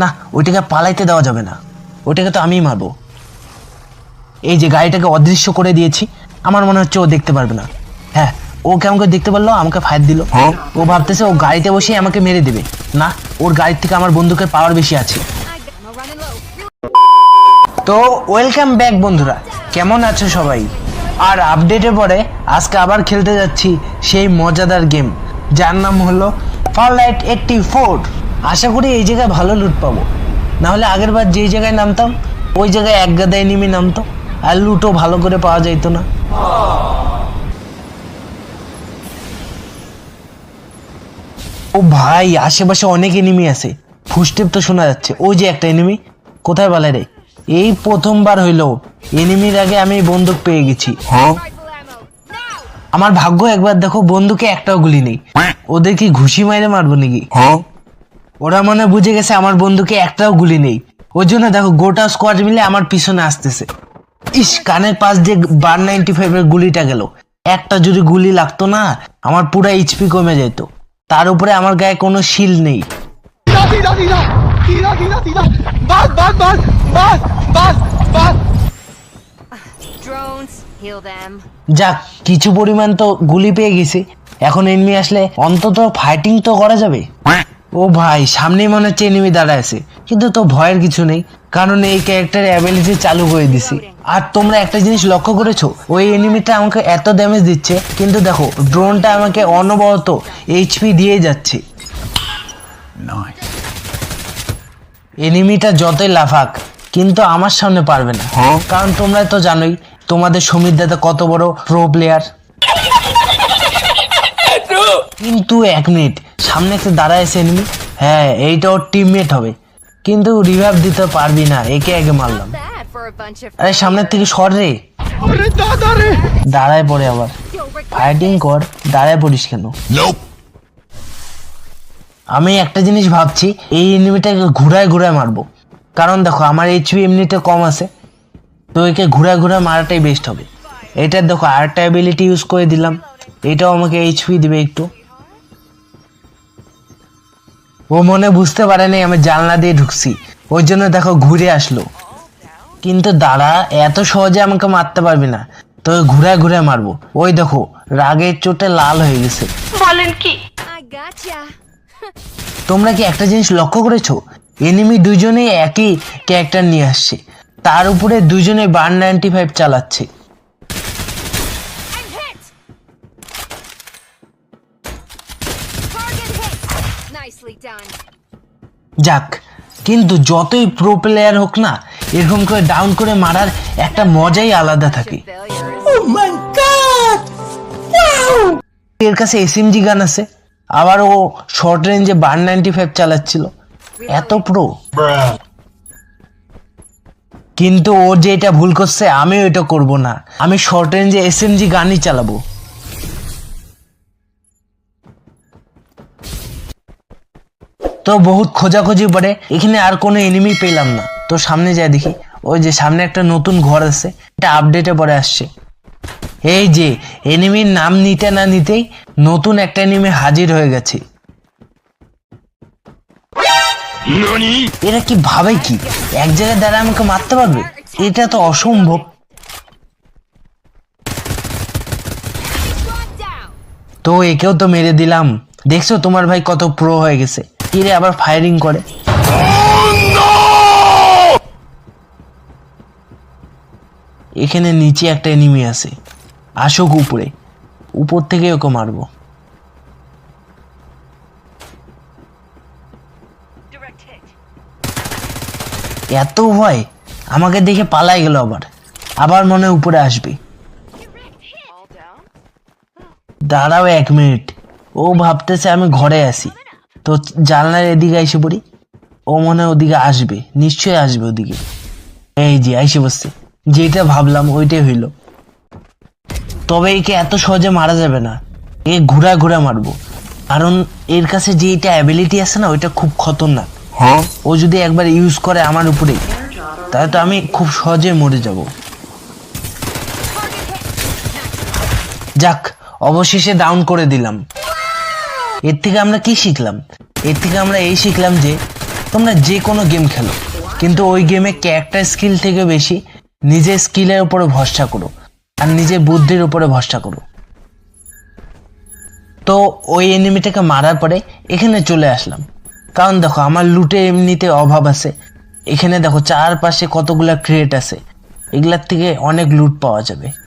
না ওইটাকে পালাইতে দেওয়া যাবে না। ওইটাকে তো আমিই মারবো। এই যে গাড়িটাকে অদৃশ্য করে দিয়েছি আমার মনে হচ্ছে ও দেখতে পারবে না। হ্যাঁ ও কেমন করে দেখতে পারল আমাকে ফায়ার দিল। ও ভাবতেছে ও গাড়িতে বসে আমাকে মেরে দেবে। না ওর গাড়ির থেকে আমার বন্দুকের পাওয়ার বেশি আছে. তো ওয়েলকাম ব্যাক বন্ধুরা। কেমন আছো সবাই? আর আপডেটের পরে আজকে আবার খেলতে যাচ্ছি সেই মজাদার গেম যার নাম হলো ফারলাইট এইটটি ফোর আশা করি এই জায়গায় ভালো লুট পাবো। নাহলে আগের বার যেই জায়গায় নামতাম ওই জায়গায় এক গাদা এনিমি নামতো আর লুটও ভালো করে পাওয়া যাইতো না। ও ভাই আশেপাশে অনেক এনিমি আছে। ফুসটেপ তো শোনা যাচ্ছে। ওই যে একটা এনিমি কোথায় বলে রে? এই প্রথমবার হইল। এনিমির আগে আমি বন্দুক পেয়ে গেছি। Rifle আমার ভাগ্য একবার দেখো বন্দুকে একটাও গুলি নেই। ওদের কি ঘুষি মাইরে মারবো নাকি? ওরা মনে বুঝে গেছে আমার বন্ধুকে একটাও গুলি নেই। ওর জন্য দেখো গোটা স্কোয়াড মিলে আমার পিছনে আসতেছে। ইস কানের পাশ দিয়ে বার নাইনটি ফাইভের গুলিটা গেল। একটা যদি গুলি লাগতো না আমার পুরো এইচপি কমে যেত। তার উপরে আমার গায়ে কোনো শিল নেই. যাক কিছু পরিমাণ তো গুলি পেয়ে গেছি। এখন এমনি আসলে অন্তত ফাইটিং তো করা যাবে। ও ভাই সামনেই মনে হচ্ছে এনিমি দাঁড়ায় আছে। কিন্তু তো ভয়ের কিছু নেই কারণ এই ক্যারেক্টার অ্যাবিলিটি চালু করে দিছি। আর তোমরা একটা জিনিস লক্ষ্য করেছ ওই এনিমিটা আমাকে এত ড্যামেজ দিচ্ছে কিন্তু দেখো ড্রোনটা আমাকে অনবরত এইচপি দিয়ে যাচ্ছে। এনিমিটা যতই লাফাক কিন্তু আমার সামনে পারবে না। কারণ তোমরা তো জানোই তোমাদের সমীর দাদা কত বড় প্রো প্লেয়ার কিন্তু এক মিনিট সামনে একটা দাঁড়ায় এনিমি হ্যাঁ এইটা ওর টিমমেট হবে। কিন্তু রিভাইভ দিতে পারবি না একে আগে মারলাম. আরে সামনের থেকে সর রে. দাঁড়ায় পড়ে আবার। ফাইটিং কর দাঁড়ায় পড়িস কেন? আমি একটা জিনিস ভাবছি এই এনিমিটাকে ঘুরায় ঘুরায় মারবো। কারণ দেখো আমার এইচপি এমনিতে কম আছে। তো একে ঘুরায় ঘুরায় মারাটাই বেস্ট হবে। এটার দেখো আরেকটা অ্যাবিলিটি ইউজ করে দিলাম। এটাও আমাকে এইচপি দিবে একটু। ও মনে বুঝতে পারেনি আমি জানলা দিয়ে ঢুকছি। ওই জন্য দেখো ঘুরে আসলো। কিন্তু দাঁড়া এত সহজে আমাকে মারতে পারবি না। তো ঘুরায় ঘুরায় মারবো। ওই দেখো রাগের চোটে লাল হয়ে গেছে। বলেন কি? তোমরা কি একটা জিনিস লক্ষ্য করেছ? এনিমি দুজনেই একই ক্যারেক্টার নিয়ে আসছে। তার উপরে দুজনে বার নাইনটি ফাইভ চালাচ্ছে। যাক কিন্তু যতই প্রো প্লেয়ার হোক না এরকম করে ডাউন করে মারার একটা মজাই আলাদা থাকে। Failures. এর কাছে এসএমজি গান আছে। আবার ও শর্ট রেঞ্জে বার নাইনটি ফাইভ চালাচ্ছিল। এত প্রো কিন্তু ও যে এটা ভুল করছে আমিও এটা করব না। আমি শর্ট রেঞ্জে এসএমজি গানই চালাবো। তো বহুত খোঁজাখুঁজি পরে এখানে আর কোনো এনিমি পেলাম না। তো সামনে যাই দেখি। ওই যে সামনে একটা নতুন ঘর আছে। এটা আপডেটে পরে আসছে। এই যে এনিমির নাম নিতে না নিতেই নতুন একটা এনিমি হাজির হয়ে গেছে। এরা কি ভাবে কি? এক জায়গায় দাঁড়া আমাকে মারতে পারবে? এটা তো অসম্ভব। তো একেও তো মেরে দিলাম। দেখছ তোমার ভাই কত প্রো হয়ে গেছে। কিরে আবার ফায়ারিং করে। এখানে নিচে একটা এনিমি আছে। আসুক উপরে। উপর থেকে ওকে মারবো। এত ভয়? আমাকে দেখে পালাই গেল আবার। আবার মনে উপরে আসবে। দাঁড়াও এক মিনিট ও ভাবতেছে আমি ঘরে আছি। তো জানলার এদিকে এসে পড়ি। ও মনে হয় ওদিকে আসবে নিশ্চয়ই আসবে ওদিকে। এই যে আইসে বসছে। যেটা ভাবলাম ওইটাই হইল। তবে একে এত সহজে মারা যাবে না। এ ঘুরা ঘুরা মারবো। কারণ এর কাছে যে এটা অ্যাবিলিটি আছে না ওইটা খুব খতরনাক। হ্যাঁ? ও যদি একবার ইউজ করে আমার উপরে তাহলে তো আমি খুব সহজে মরে যাব। যাক অবশেষে ডাউন করে দিলাম। এর থেকে আমরা কি শিখলাম? এর থেকে আমরা এই শিখলাম যে তোমরা যে কোনো গেম খেলো। কিন্তু ওই গেমে ক্যারেক্টার স্কিল থেকে বেশি নিজের স্কিলের উপরে ভরসা করো আর নিজের বুদ্ধির উপরে ভরসা করো। তো ওই এনিমিটাকে মারার পরে এখানে চলে আসলাম। কারণ দেখো, আমার লুটে এমনিতে অভাব আছে। এখানে দেখো, চারপাশে কতগুলা ক্রিয়েট আছে। এগুলার থেকে অনেক লুট পাওয়া যাবে।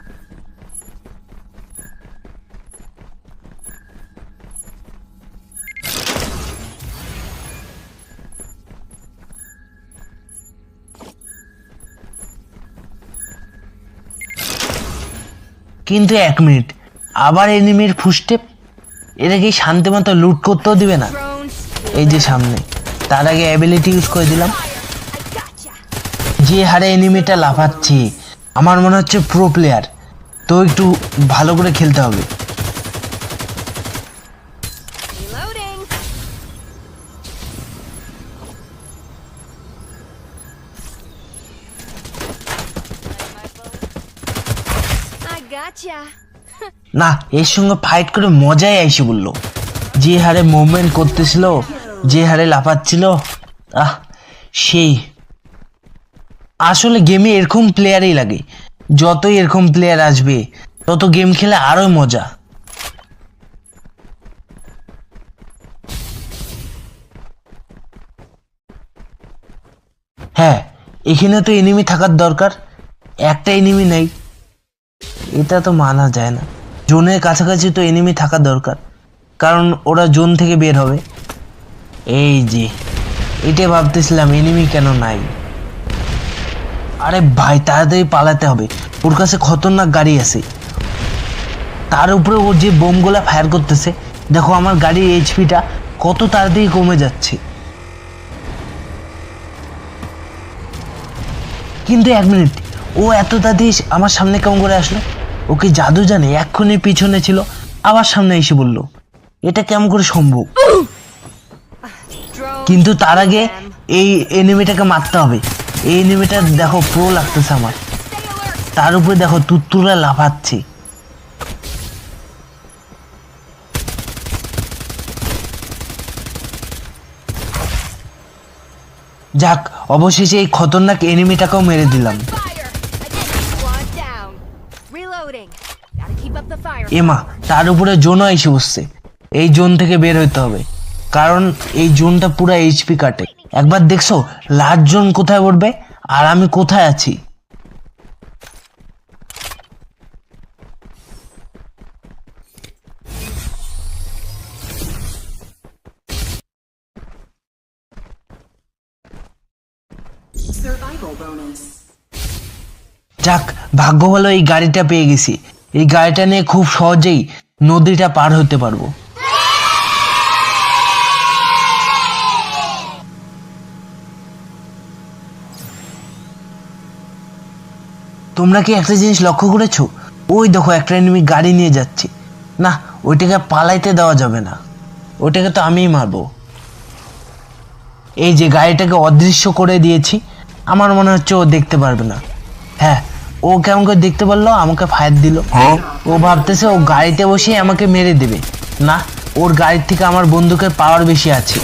কিন্তু এক মিনিট। আবার এনিমির ফুস্টেপ এটা কি শান্তি মতো লুট করতেও দিবে না? এই যে সামনে। তার আগে অ্যাবিলিটি ইউজ করে দিলাম। যে হারে এনিমিটা লাফাচ্ছি, আমার মনে হচ্ছে প্রো প্লেয়ার তো একটু ভালো করে খেলতে হবে। না, এর সঙ্গে ফাইট করে মজাই আইসে বলল। যে হারে মুভমেন্ট করতেছিল, যে হারে লাফাচ্ছিল, আহ, সেই। আসলে গেমে এরকম প্লেয়ারই লাগে। যতই এরকম প্লেয়ার আসবে, তত গেম খেলে আরও মজা। হ্যাঁ এখানে তো এনিমি থাকার দরকার। একটা এনিমি নেই। এটা তো মানা যায় না। জোনের কাছাকাছি তো এনিমি থাকা দরকার। কারণ ওরা জোন থেকে বের হবে। এই যে, এটা ভাবতেছিলাম এনিমি কেন নাই? আরে ভাই, তাড়াতাড়ি পালাতে হবে। ওর কাছে খতরনাক গাড়ি আছে। তার উপরে ও যে বোমগুলা ফায়ার করতেছে, দেখো আমার গাড়ির এইচপিটা কত তাড়াতাড়ি কমে যাচ্ছে। কিন্তু এক মিনিট ও এত তাড়াতাড়ি আমার সামনে কেমন করে আসলো? ওকে জাদু জানে? এক্ষুনি পিছনে ছিল, আবার সামনে এসে বলল, এটা কেমন করে সম্ভব? কিন্তু তার আগে এই এনিমিটাকে মারতে হবে। এই এনিমিটা দেখো প্রো লাগতেছে আমার। তার উপরে দেখো তুত্তুরা লাফাচ্ছে। যাক, অবশেষে এই খতরনাক এনিমিটাকেও মেরে দিলাম। এমা তার উপরে জোনও এসে বসছে। এই জোন থেকে বের হইতে হবে। কারণ এই জোনটা পুরো এইচপি কাটে। একবার দেখছ লাস্ট জোন কোথায় পড়বে? আর আমি কোথায় আছি? যাক ভাগ্য ভালো এই গাড়িটা পেয়ে গেছি। এই গাড়িটা নিয়ে খুব সহজেই নদীটা পার হতে পারব। তোমরা কি একটা জিনিস লক্ষ্য করেছ? ওই দেখো, একটা এনিমি গাড়ি নিয়ে যাচ্ছে। না, ওইটাকে পালাইতে দেওয়া যাবে না। ওইটাকে তো আমিই মারবো। এই যে গাড়িটাকে অদৃশ্য করে দিয়েছি, আমার মনে হচ্ছে ও দেখতে পারবে না। হ্যাঁ ও কেমন করে দেখতে পারল? আমাকে ফায়ার দিল। ও ভাবতেছে ও গাড়িতে বসে আমাকে মেরে দেবে। না ওর গাড়ির থেকে আমার বন্দুকের পাওয়ার বেশি আছে।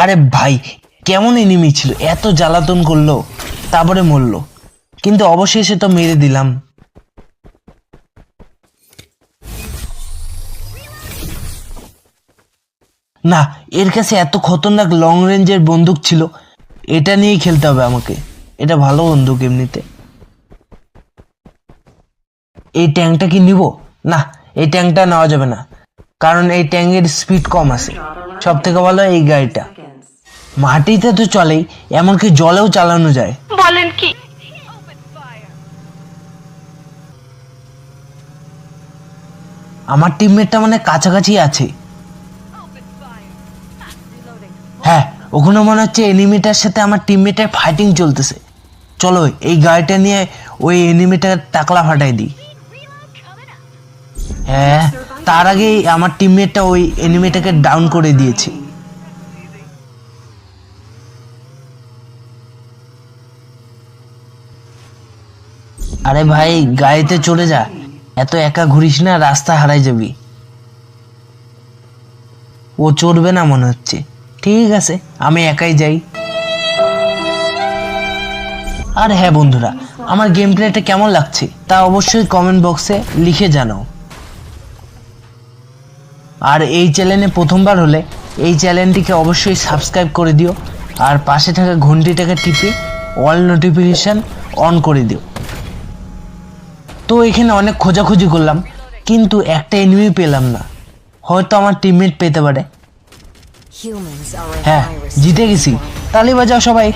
আরে ভাই, কেমন এনিমি ছিল? এত জ্বালাতন করল, তারপরে মরলো। কিন্তু অবশেষে তো মেরে দিলাম। না, এর কাছে এত খতরনাক লং রেঞ্জের বন্দুক ছিল, এটা নিয়েই খেলতে হবে আমাকে। এটা ভালো বন্দুক এমনিতে। এই ট্যাঙ্কটা কি নিব? না, এই ট্যাঙ্কটা নেওয়া যাবে না। কারণ এই ট্যাঙ্কের স্পিড কম আছে। সব থেকে ভালো এই গাড়িটা. মাটিতে তো চলেই এমনকি জলেও চালানো যায় Open fire. আমার টিমমেটটা মানে কাছাকাছি আছে. হ্যাঁ ওখানে মনে হচ্ছে এনিমিটার সাথে আমার টিমমেটের ফাইটিং চলতেছে চলো এই গাড়িটা নিয়ে ওই এনিমিটার টাকলা ফাটাই দিই হ্যাঁ তার আগেই আমার টিমমেটটা ওই এনিমিটাকে ডাউন করে দিয়েছে আরে ভাই, গাড়িতে চলে যা। এত একা ঘুরিস না, রাস্তা হারাই যাবি। ও চড়বে না মনে হচ্ছে। ঠিক আছে, আমি একাই যাই। আর হ্যাঁ বন্ধুরা, আমার গেম প্লেটা কেমন লাগছে তা অবশ্যই কমেন্ট বক্সে লিখে জানাও। আর এই চ্যানেলে প্রথমবার হলে এই চ্যানেলটিকে অবশ্যই সাবস্ক্রাইব করে দিও। আর পাশে থাকা ঘন্টিটাকে টিপে অল নোটিফিকেশান অন করে দিও। তো এখানে অনেক খোঁজাখুঁজি করলাম কিন্তু একটা এনিমি পেলাম না। হয়তো আমার টিমমেট পেতে পারে। হ্যাঁ জিতে গেছি। তালিবাজাও সবাই।